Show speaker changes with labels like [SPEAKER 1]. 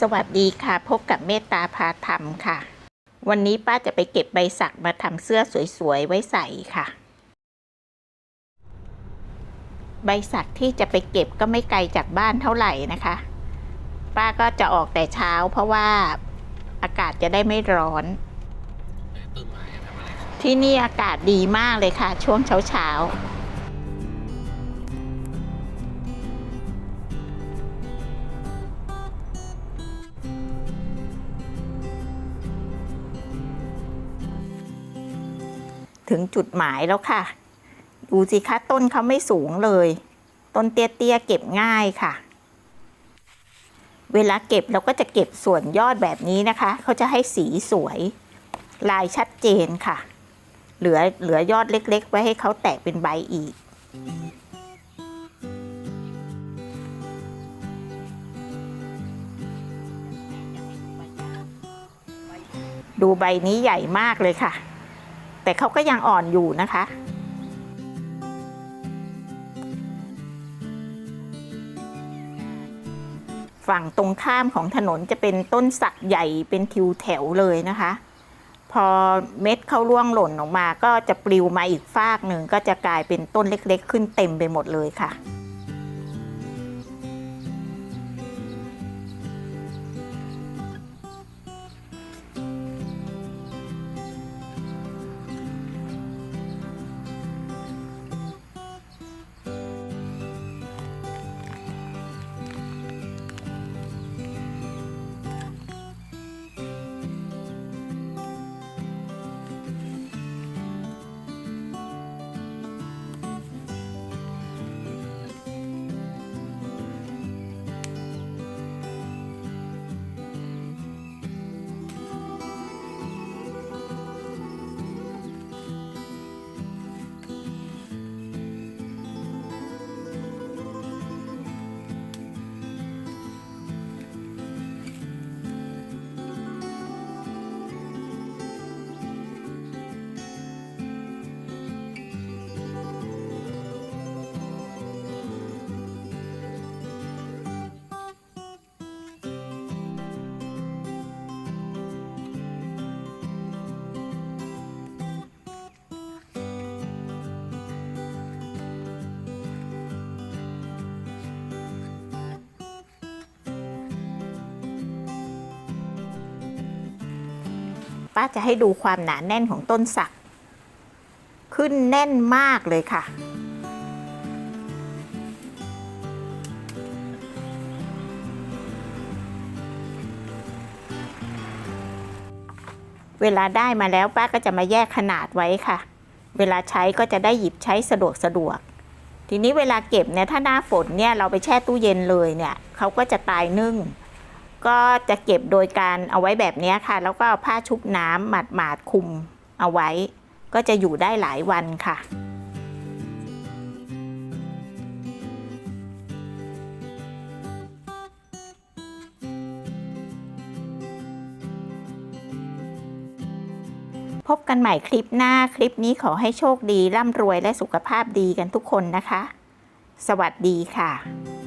[SPEAKER 1] สวัสดีค่ะ พบกับเมตตาพาธรรมค่ะ วันนี้ป้าจะไปเก็บใบสักมาทำเสื้อสวยๆ ไว้ใส่ค่ะ ใบสักที่จะไปเก็บก็ไม่ไกลจากบ้านเท่าไหร่นะคะ ป้าก็จะออกแต่เช้าเพราะว่าอากาศจะได้ไม่ร้อน
[SPEAKER 2] ต้นไม้ทำอะไรครับ
[SPEAKER 1] ที่นี่อากาศดีมากเลยค่ะ ช่วงเช้าๆ ถึงจุดหมายแล้วค่ะ ดูสิคะต้นเขาไม่สูงเลย ต้นเตี้ยๆเก็บง่ายค่ะ เวลาเก็บเราก็จะเก็บส่วนยอดแบบนี้นะคะ เขาจะให้สีสวย ลายชัดเจนค่ะ เหลือเหลือยอดเล็ก ๆ ไว้ให้เขาแตกเป็นใบอีกดูใบนี้ใหญ่มากเลยค่ะ แต่เขาก็ยังอ่อนอยู่นะคะ ฝั่งตรงข้ามของถนนจะเป็นต้นสักใหญ่เป็นทิวแถวเลยนะคะ พอเม็ดเข้าร่วงหล่นออกมาก็จะปลิวมาอีกฟากหนึ่งก็จะกลายเป็นต้นเล็กๆ ขึ้นเต็มไปหมดเลยค่ะ ป้าจะให้ดูความหนาแน่นของต้นสัก ขึ้นแน่นมากเลยค่ะ เวลาได้มาแล้วป้าก็จะมาแยกขนาดไว้ค่ะ เวลาใช้ก็จะได้หยิบใช้สะดวกสะดวก ทีนี้เวลาเก็บเนี่ยถ้าหน้าฝนเนี่ยเราไปแช่ตู้เย็นเลยเนี่ยเขาก็จะตายนึ่ง ก็จะเก็บโดยการเอาไว้แบบนี้ค่ะ แล้วก็เอาผ้าชุบน้ำหมาดหมาดๆคลุมเอาไว้ ก็จะอยู่ได้หลายวันค่ะ พบกันใหม่คลิปหน้าคลิปนี้ขอให้โชคดีร่ำรวยและสุขภาพดีกันทุกคนนะคะ สวัสดีค่ะ